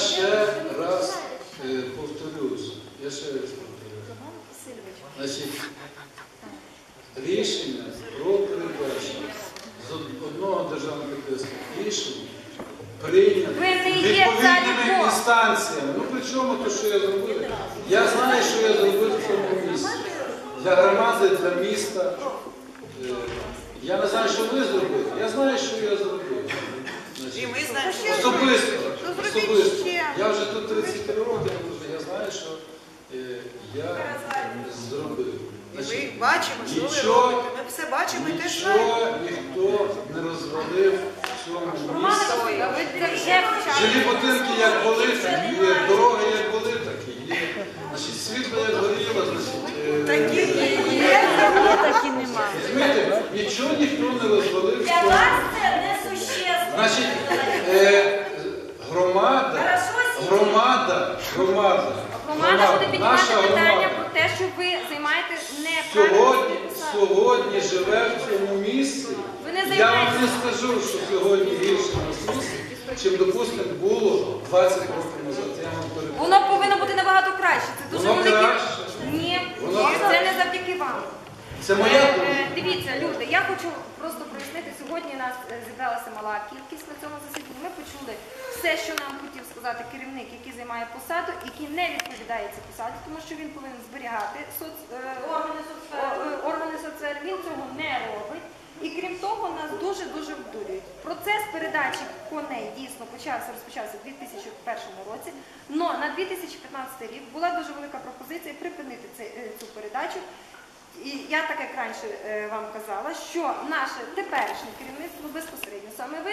ще раз е, повторюсь, я ще раз повторюсь. Значить, рішення про передачу з одного державного підприємства рішення прийнято відповідними інстанціями. Ну при чому то, що я зробив? Я знаю, що я зробив в цьому місці. Для громади, для міста. Е, Я не знаю, що ви зробили. Я знаю, що я зробив. І ми знаємо, що Особисто, Ну, зробіть особисто. ще. Я вже тут 33 роки, друже, я знаю, що е, я зробив. І ми бачимо, що ви нічого- робите. Ми все бачимо і теж знаємо. Нічого ніхто не розвалив в цьому місці. А ви це вже почали. Жилі будинки як були, так і є. Дороги як були, так і є. Значить, світло як горіло, значить. е, Такі є. Так і немає. Розумієте, нічого ніхто не розвалив в цьому. Значить, е, громада, громада, громада, Громада буде піднімати наша питання громада про те, що ви займаєте неправильну сьогодні, посаду. сьогодні живе в цьому місці. Ви не Я вам не скажу, що сьогодні гірше на місці, чим, допустимо, було 20 років назад. Я вам переконую. Воно повинно бути набагато краще. Це дуже Воно велике. краще. Ні, Воно ні, це не завдяки вам. Це моя Е, думка. Дивіться, люди, я хочу. Сьогодні нас е, зібралася мала кількість на цьому засіданні. Ми почули все, що нам хотів сказати керівник, який займає посаду, який не відповідає цій посаді, тому що він повинен зберігати соц, е, Органи соцсфери. е, органи соцсфери. Він цього не робить. І крім того, нас дуже дуже вдурюють. Процес передачі коней дійсно почався, розпочався у 2001 році. Но на 2015 рік була дуже велика пропозиція припинити цю передачу. Я так як раніше е, вам казала, що наше теперішнє керівництво безпосередньо саме ви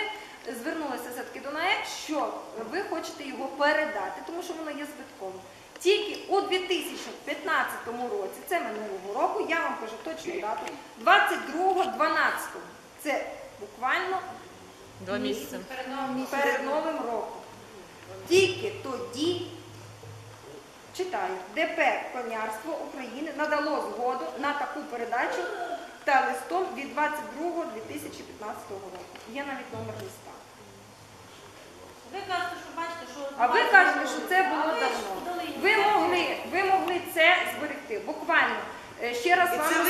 звернулися все-таки до НАЕК, що ви хочете його передати, тому що воно є збитковим. Тільки у 2015 році, це минулого року, я вам кажу точну дату, 22.12. Це буквально Два місяці. перед Новим роком. Тільки тоді, читаю, ДП Конярство України надало згоду на таку передачу та листом від 22.2015 року. Є навіть номер листа. Ви кажете, що бачите, що... А ви кажете, що це було давно. Ви могли, ви могли це зберегти. Буквально. Е, Ще раз вам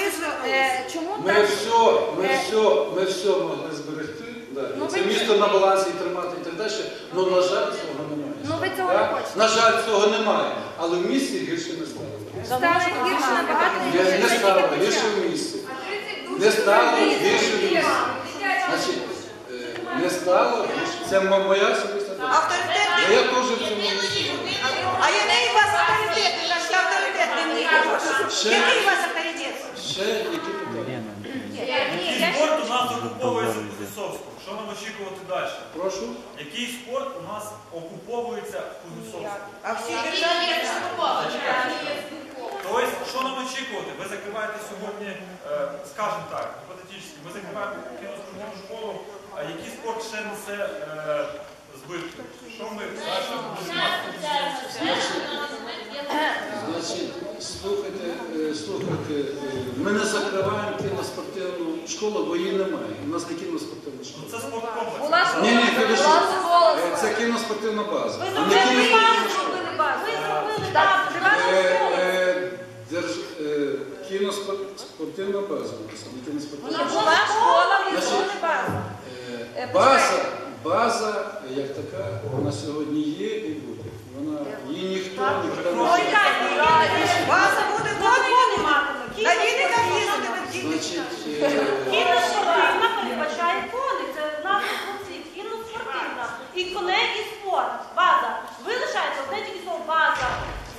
е, чому Ми так? все, ми Е, все, ми все могли зберегти. Да. Ну, це ви- місто на балансі і тримати і так далі. Ну, на жаль, цього немає. Ну, ви цього не хочете. На жаль, цього немає. Але в місті гірше не стало. Стало гірше набагато Я гірше. не Це стало тільки гірше початок. в місті. Не стало гірше в місті. Значить, е, не стало гірше. Це моя особиста думка. Авторитет. Бо я теж в цьому місті. А який у вас авторитет? Ви кажете, авторитет не мені. Ще- Який у вас авторитет? Ще які питання? Який спорт у нас окуповується в Кузнецовську? Що нам очікувати далі? Прошу. Який спорт у нас окуповується в Кузнецовську? А всі державні Тобто, що нам очікувати? Ви закриваєте сьогодні, е, скажімо так, гіпотетично, ви закриваєте кіноспортивну школу, а який спорт ще несе е, збитки? Що ми далі будемо мати? Слухайте, е, слухайте, е, ми не закриваємо кіноспортивну школу, бо її немає. У нас не кіноспортивна школа. Ну, Це спорткомплекс. Була Ні, ні, підожди. Е, Це кіноспортивна база. Ви зробили базу, зробили базу. Ви зробили Так, Кіноспортивна база не кіноспортивна Вона була школа, ви зробили базу. База, база, як така, вона сьогодні є і буде. Вона, її ніхто ніколи не. База буде добре. На віниках їздити в діти. Значить, е, Кіноспортивна передбачає кони. Це наша функція. Кіноспортивна. І коней, і спорт. База. Ви лишаєте одне тільки слово база.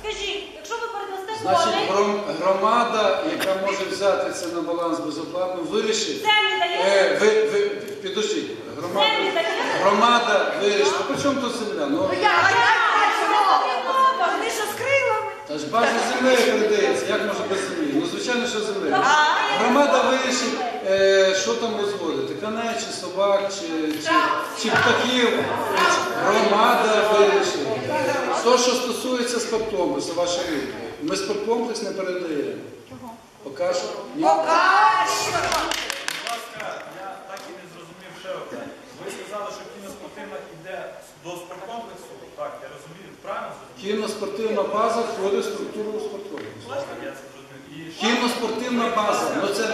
Скажіть, якщо ви передасте Значить, гром- громада, яка може взяти це на баланс безоплатно, вирішить. землі даєте? Е, ви, ви, підождіть, громада, Землі даєте? громада вирішить. При чому тут земля? Ну, А як бачимо? Вони що з ж база землею передається, як може без землі? Ну, звичайно, що землею. Громада вирішить, е, що там розводити, коней, чи собак, чи, чи, чи птахів. Громада вирішить. То, що стосується спорткомплексу, ваша відповідь. Ми спорткомплекс не передаємо. Поки що ні. Будь ласка, я так і не зрозумів ще одне. Ви сказали, що кіноспортивна спортивна йде до спорткомплексу, так, я розумію, правильно зрозумів? Кіноспортивна база входить в структуру що- Кіноспортивна база, ну це,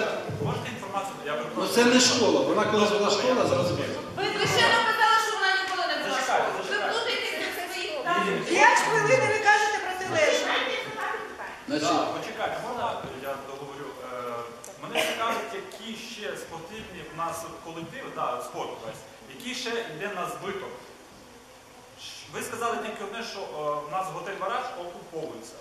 Можете інформацію? Я ну перепрошую. це не школа. Вона колись була школа, зараз база. Ви ще написали, що вона ніколи не була. Зачекайте, Ви зачекайте. плутаєте своїх. П'ять хвилин і ви кажете протилежне. Значить, Так, почекайте, можна я договорю? Е, Мене цікавить, які ще спортивні в нас колективи, да, спорт весь, який ще йде на збиток. Ви сказали тільки одне, що е, в нас готель Бараж окуповується.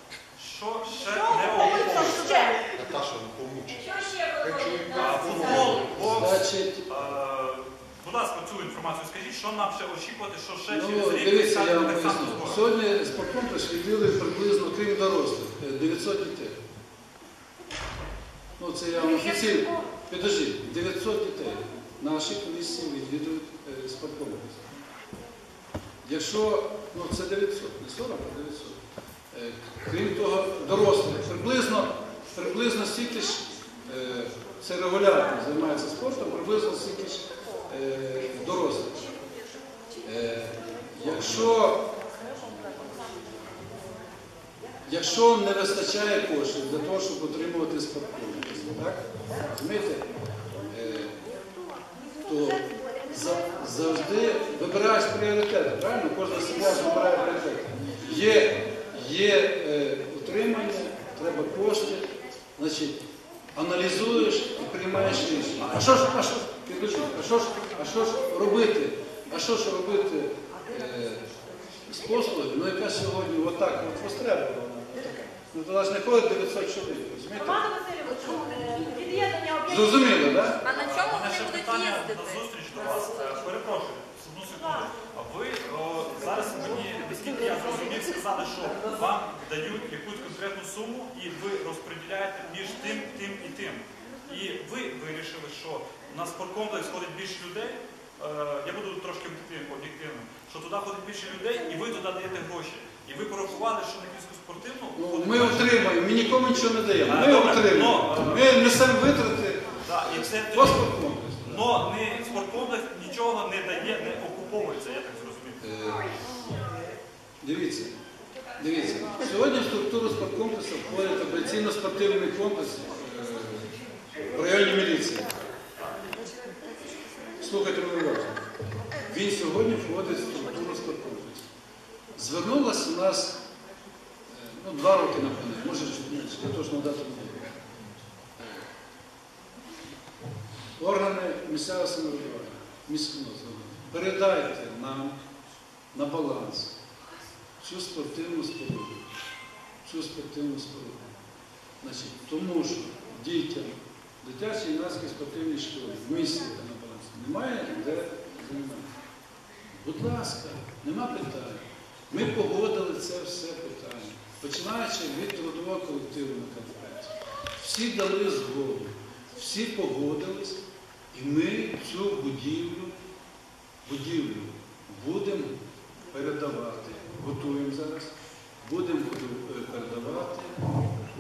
Що ще не окуповується? Наташа, ну помучи. Що ще виходить А, на Футбол, бокс. значить, Е, Будь ласка, цю інформацію скажіть, що нам ще очікувати, що ще ну, через рік дивіться, я так само поясню. Сьогодні спорткомплекс відвідує приблизно, крім дорослих, е, 900 дітей. Ну, це я вам офіційно. Підождіть, 900 дітей наші комісії відвідують е, спорткомплекс. Якщо, ну це 900, не 40, а 900. Е, Крім того, дорослих, приблизно, приблизно стільки ж, е, це регулярно займається спортом, приблизно стільки ж е, дорослих. Якщо, якщо не вистачає коштів для того, щоб отримувати? Е, то за- завжди вибираєш пріоритети, правильно? Кожна сім'я вибирає пріоритети. Є, є е, утримання, треба кошти, значить, аналізуєш і приймаєш рішення. А що ж, а що ж, а що ж, а що ж робити? А що ж робити е, з послуги? Ну яка сьогодні отак от востребована. Ну туди ж не ходить 900 чоловік, розумієте? Роман Васильович, е, від'єднання об'єктів. Зрозуміло, так? Да? А на чому вони будуть їздити? на зустріч до вас. Е, Перепрошую, одну секунду. А ви о, зараз мені, наскільки я зрозумів, сказали, що вам дають якусь конкретну суму і ви розподіляєте між тим, тим і тим. І ви вирішили, що на спорткомплекс ходить більше людей. Е, Я буду трошки об'єктивним, що туди ходить більше людей, і ви туди даєте гроші. І ви порахували, що на київську спортивну Ну, ходить ми отримаємо, ми нікому нічого не даємо. Ми добре, отримуємо. ну, Ми несемо витрати Так, і це по спорткомплексу. Но не спорткомплекс нічого не дає, не окуповується, я так зрозумів. Е, Дивіться, дивіться, сьогодні в структуру спорткомплексу входить операційно-спортивний комплекс е, в районі міліції. Слухайте мене уважно. Він сьогодні входить в структуру спорткомплексу. Звернулася у нас е, ну, два роки напевно, може чуть менше, я точно дату не. Органи місцевого самоврядування, міського самоврядування, передайте нам на баланс цю спортивну споруду. Цю спортивну споруду. Значить, тому що дітям дитячій юнацькій спортивній школі в місті на балансі немає де займатися. Будь ласка, нема питань. Ми погодили це все питання, починаючи від трудового колективу на конференції. Всі дали згоду, всі погодились, і ми цю будівлю, будівлю будемо передавати. Готуємо зараз, будемо е, передавати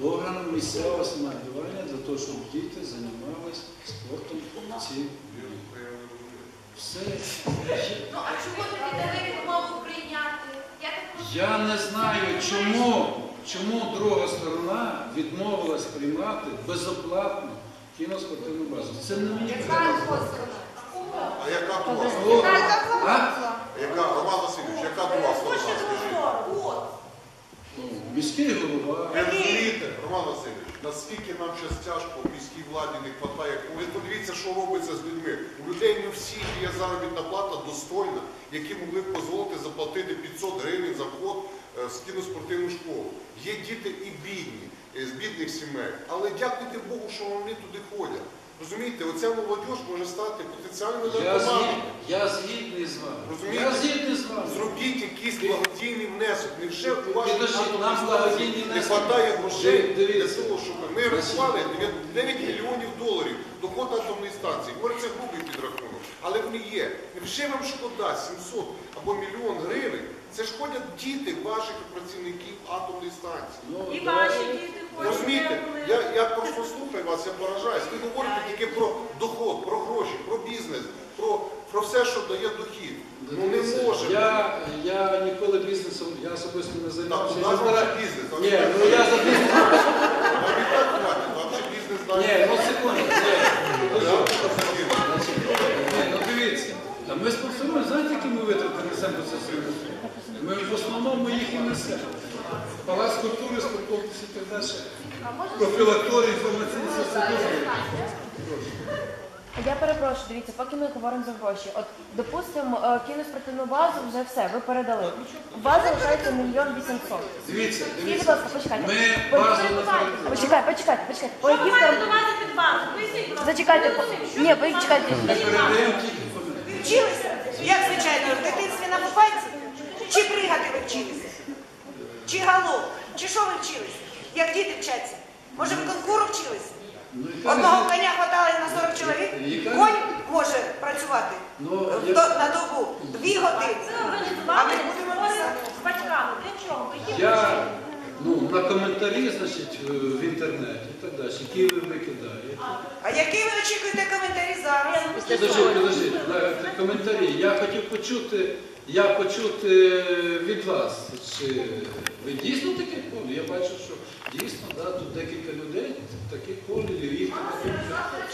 органам місцевого самоврядування для того, щоб діти займалися спортом в цій будівлі. Все. Ну, а чому тоді дали відмову прийняти? Я так Я не знаю, чому, чому друга сторона відмовилась приймати безоплатно кіноспортивну базу. Це не мені треба. А яка друга О, сторона? а? Яка, Роман Васильович, яка сторону? Ну, Міський голова. Ви розумієте, Роман Васильович, наскільки нам зараз тяжко в міській владі не вистачає. Ви подивіться, що робиться з людьми. У людей не всіх є заробітна плата достойна, які могли б дозволити заплатити 500 гривень за вход е, в кіноспортивну школу. Є діти і бідні, е, з бідних сімей. Але дякуйте Богу, що вони туди ходять. Розумієте, оця молодь може стати потенціальною наркоманом. я згідний з вами. Розумієте? Я згідний з вами. Зробіть якийсь благодійний внесок. Невже у вашій благодійні не вистачає грошей для того, щоб ми рахували 9 мільйонів доларів доход атомної станції. Може, це грубий підрахунок, але вони є. Невже вам шкода 700 або мільйон гривень? Це ж ходять діти ваших працівників атомної станції. Ну, І ваші діти ходять. Розумієте, я, я просто слухаю вас, я поражаюсь. Ви говорите тільки про доход, про гроші, про бізнес, про про все, що дає дохід. Ну не може. Я, я ніколи бізнесом, я особисто не Так, у нас збираю- вже бізнес. Ні, ну я за бізнес. Навіть так хватить, там ще бізнес Ні, ну секунду. Ні. Ну та ми спонсоруємо, знаєте, які ми витрати несемо по цій Ми в основному їх і несемо. Палац культури, спортовці і так далі. Профілакторії, інформаційні соцсети. Я перепрошую, дивіться, поки ми говоримо за гроші. От, допустимо, е, кіноспортивну базу вже все, ви передали. У вас залишається мільйон вісімсот. Дивіться, Скажіть, будь дивіться. ласка, почекайте. Ми базу не. Почекайте, почекайте, почекайте. По Що ви маєте там... до. Зачекайте, по... ні, ви чекайте. Ми передаємо тільки. Вчилися? Як звичайно, в дитинстві на пупайці? Чи пригати ви вчилися? Чи галоп? Чи що ви вчилися? Як діти вчаться? Може ви конкуру вчилися? Ну, Одного коня хватало на 40 чоловік? Конь може працювати Ну, на добу дві години. А ми будемо писати. з батьками. Для чого? Я ну, на коментарі, значить, в інтернеті і так далі, які ви викидаєте. А які ви очікуєте коментарі зараз? Підожди, на- коментарі. Я хотів почути, я почути від вас, чи ви дійсно таке поле? Я бачу, що дійсно, да, тут декілька людей, таких полів, їх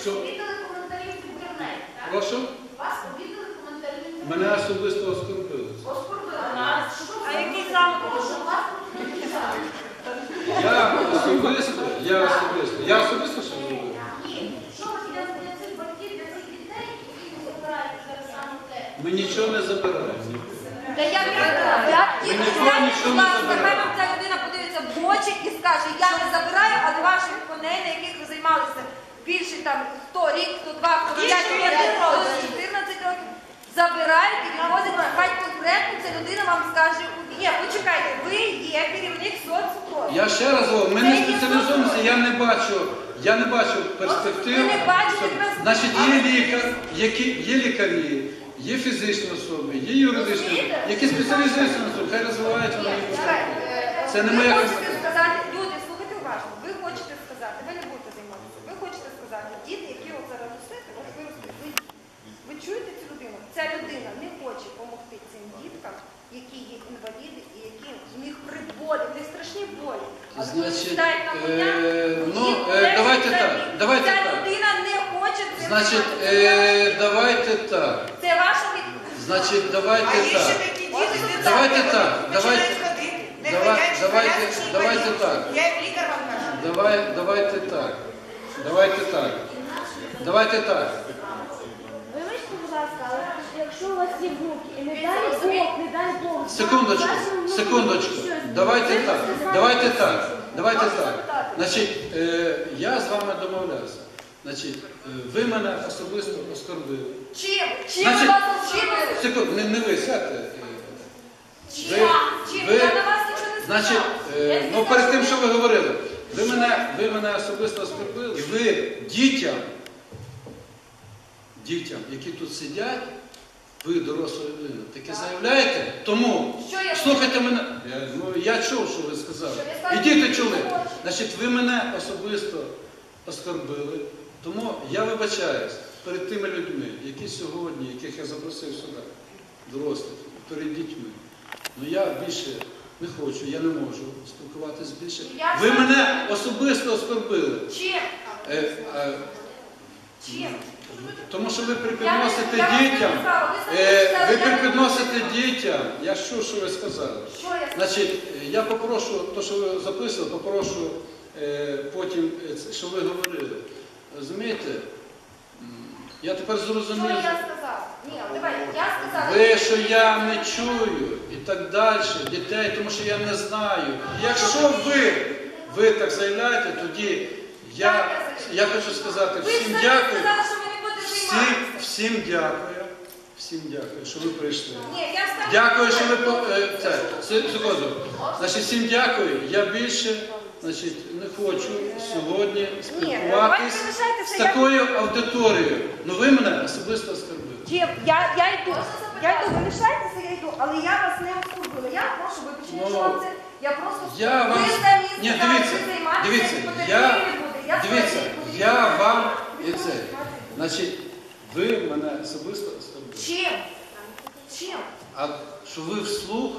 що, Віддали коментарі в інтернеті, так? прошу, Вас віддали коментарі в інтернеті. мене особисто оскорбили. Оскорбили нас? Що А який зробили? саме? Що вас Я особисто, я особисто, я особисто що зробив? Ні. Що ви для цих батьків, для цих дітей, які ви забираєте зараз саме те? Ми нічого не забираємо. Та я я Ви нічого не хай забираєте. вам ця людина подивиться в очі і скаже, я не забираю, але ваших коней, на яких ви займалися більше там хто рік, хто два, хто п'ять, хто один, 14 років, забирають і відвозять. Хай конкретно ця людина вам скаже, ні, почекайте, ви є керівник соцсупроводу. Я ще раз говорю, ми не спеціалізуємося, я не бачу, я не бачу перспектив. Ви не бачите, Значить, є лікар, які є лікарі, є фізичні особи, є юридичні особи, які спеціалізуються на цьому, хай розвивають вони. Це не моя компетенція. сказати, люди, слухайте уважно, ви хочете сказати, ви не будете займатися, ви хочете сказати, діти, які от зараз носите, от виростуть, ви, ви чуєте цю людину? Ця людина не хоче допомогти цим діткам, які є інваліди і які в них при болі, в них страшні болі. Але коли Значить, коня, е, ну, е, давайте так, давайте Ця так. людина не хоче цим Значить, займатися. е, давайте так. Це ваша відповідь. Значить, А давайте є ще так. такі діти Давайте вони так, починають давайте- ходити, не давай- ходять, давайте- колясочні давайте так. Я як лікар вам кажу. Давай, давайте так. Давайте так. Давайте так. Вибачте, будь ласка, але якщо у вас є внуки, і не дай Бог, не дай Бог. Секундочку, секундочку. Давайте так. Давайте так. Давайте так. Значить, е, я з вами домовлявся. Значить, е, ви мене особисто оскорбили. Чим? Чим Значить, вас оскорбили? Секунду, не, не ви сядьте. е, Чим? Чим? ви- Я на вас нічого не. Значить, е, ну перед тим, що ви говорили, ви мене, ви мене особисто оскорбили. І ви дітям, дітям, які тут сидять, ви доросла людина, таке заявляєте, тому Що я- слухайте мене. Я, ну, я чув, що ви сказали. Що я сказала? І діти чули. Значить, ви мене особисто оскорбили, тому я вибачаюсь перед тими людьми, які сьогодні, яких я запросив сюди, дорослих, перед дітьми. Ну я більше не хочу, я не можу спілкуватись більше. Я Ви мене особисто оскорбили. Чим? Е, е, Чим? Тому що ви припідносите дітям. ви Е, ви припідносите дітям. Я що, що ви сказали? Значить, я попрошу, то, що ви записували, попрошу е, потім, е, що ви говорили. Розумієте? Я тепер Що я сказала? Ні, давай, я сказала. Ви, що я не чую і так далі, дітей, тому що я не знаю. Якщо ви, ви так заявляєте, тоді я, я хочу сказати всім дякую. Ви будете Всім, дякую. Всім дякую, що ви прийшли. Ні, я. Дякую, що ви по- е, це, секунду. Значить, всім дякую. Я більше значить, не хочу сьогодні спілкуватись з такою аудиторією. Ну ви мене особисто оскорбили. Я, я йду. Я йду, ви лишайтеся, я йду, але я вас не оскорбила. Я прошу вибачення, Ну, що вам це. Я просто Я вам ви самі ні, дивіться, дивіться. Я дивіться, я вам і це. Значить, ви мене особисто оскорбили. Чим? Чим? А що ви вслух,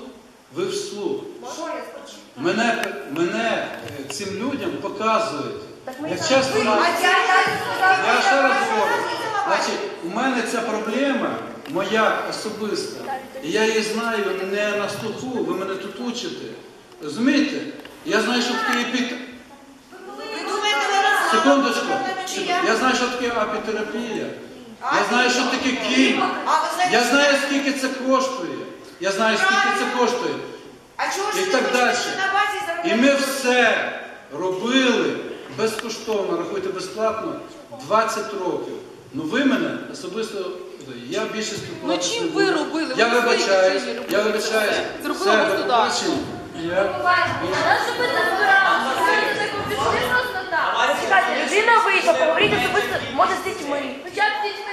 ви вслух. Що я скажу? Мене, мене е, цим людям показують. Так ми Як так- часто А на- я, я сказала, Я ще раз говорю, значить, у мене ця проблема моя особиста. І я її знаю не на слуху, ви мене тут учите. Розумієте? Я знаю, що таке епіт... Ви думаєте, ви розумієте? Секундочку. Я? Я знаю, що таке апітерапія. Я знаю, що таке кінь. Я знаю, скільки це коштує. Я знаю, скільки це коштує. А чого ж І так далі. І ми все робили безкоштовно, рахуйте безплатно, 20 років. Ну ви мене особисто, я більше спілкуватися Ну, чим ви робили? Я вибачаюсь, я вибачаюсь. до государство. Людина вийшла, поговорити особисто, може з дітьми. Хоча б з дітьми,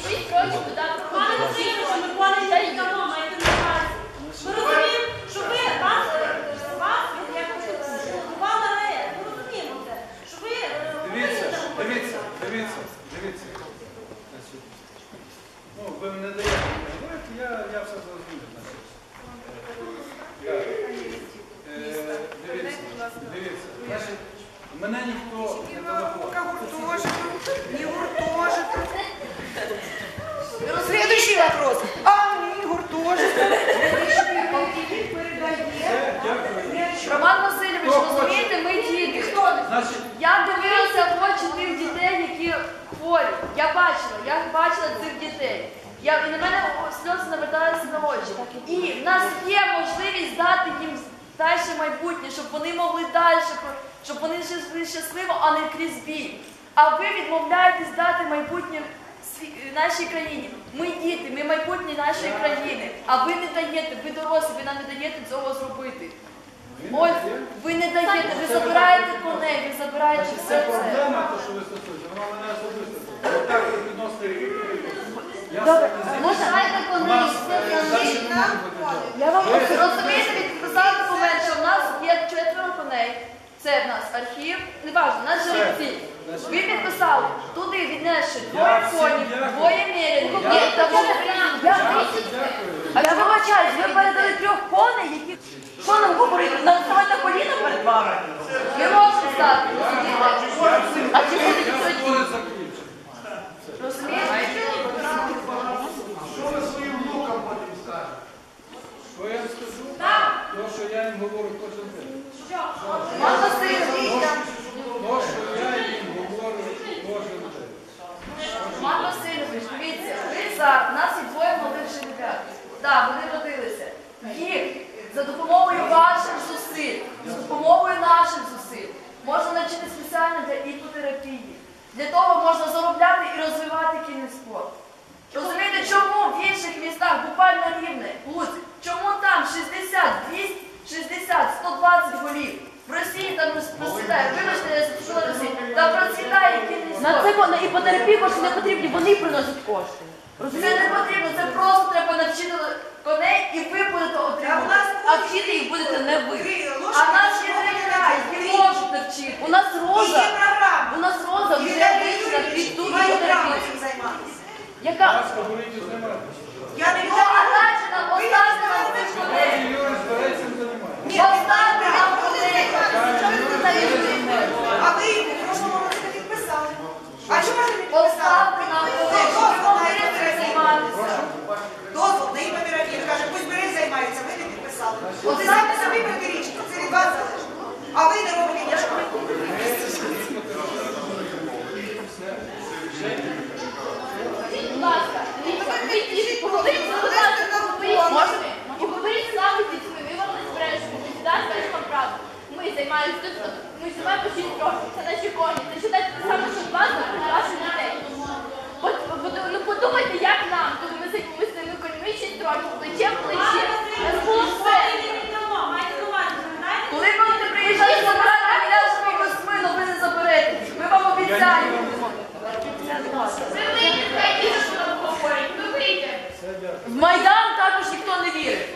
Пане проходили. Васильовичу, ми пане давно маєте на увазі. Ми розуміємо, що ви вас, вас як. Ми розуміємо це. Що ви Дивіться, дивіться, дивіться, дивіться. Ну, ви мене даєте я, я все зрозумів. Е, Дивіться, дивіться. Мене ніхто не телефонує. гуртожиток, не гуртожиток. Следующий вопрос. А ні, гуртожиток. Все, дякую. Роман Васильович, Хто хоче? розумієте, ми діти. Значить, Я дивилася в очі тих дітей, які хворі. Я бачила, я бачила цих дітей. Я, і на мене сльози наверталися на очі. І в нас є можливість дати їм далі майбутнє, щоб вони могли далі, щоб вони жили щасливо, а не крізь біль. А ви відмовляєтесь дати майбутнє нашій країні. Ми діти, ми майбутнє нашої країни. А ви не даєте, ви дорослі, ви нам не даєте цього зробити. Ось ви не даєте, ви забираєте коней, ви забираєте все це це. проблема, те, що ви стосуєте, вона мене особисто. Ви так ви відносите Добре, можна коней, все е, коней. Я вам розумієте, ви підписали документ, що в нас є четверо коней. Це в нас архів, не важливо, нас жеребці. Ви підписали туди віднесши двоє конів, двоє Дякую. А я вибачаюсь, ви передали трьох коней, які... Що нам говорити? Нам ставати на коліна перед вами? Ви можете стати. А чи скоро закінчу. Розумієте? Що ви своїм внукам потім скажете? Що я їм скажу? То, що я їм говорю кожен день. Васильович, То, що я їм говорю кожен день. Роман Васильович, дивіться, ви зараз, у нас є двоє молодих ребят. Так, вони родилися. Їх за допомогою ваших зусиль, за допомогою наших зусиль, можна навчити спеціально для іпотерапії. Для того можна заробляти і розвивати кінний спорт. Розумієте, чому в інших містах, буквально рівне, Луцьк, чому там 60, 200, 60, 120 голів? В Росії там процвітає, вибачте, я записала Росії, там процвітає спорт. На це на іпотерапію кошти не потрібні, вони приносять кошти. Це не потрібно, це просто треба навчити коней і ви будете А в отримувати. А вчити їх будете не ви. А нас є тренера, які можуть навчити. У нас І роза, у нас роза І вже вийшла під ту маю право іпотерапію. цим займатися. Яка? Я не Ну, а далі нам Ви цих займатися. Поставте нам коней. А ви в прошлому році не підписали. А чому ж не підписали? Нам цим займатися. Дозвол на іпотерапію. Каже, пусть бери займається, ви не підписали. І самі собі протирічите, це від вас залежить. А ви не робите нічого. Будь ласка, дивіться, ви діти, поговоріть, з ними. І поговоріть з нами з дітьми, ми вам не збережемо, ми завжди скажемо вам правду. Ми займаємося тут, ми живемо 6 років, це наші коні, це считайте те саме, що вас, ваших дітей. От, ну подумайте, як нам, Майдан також ніхто не вірив.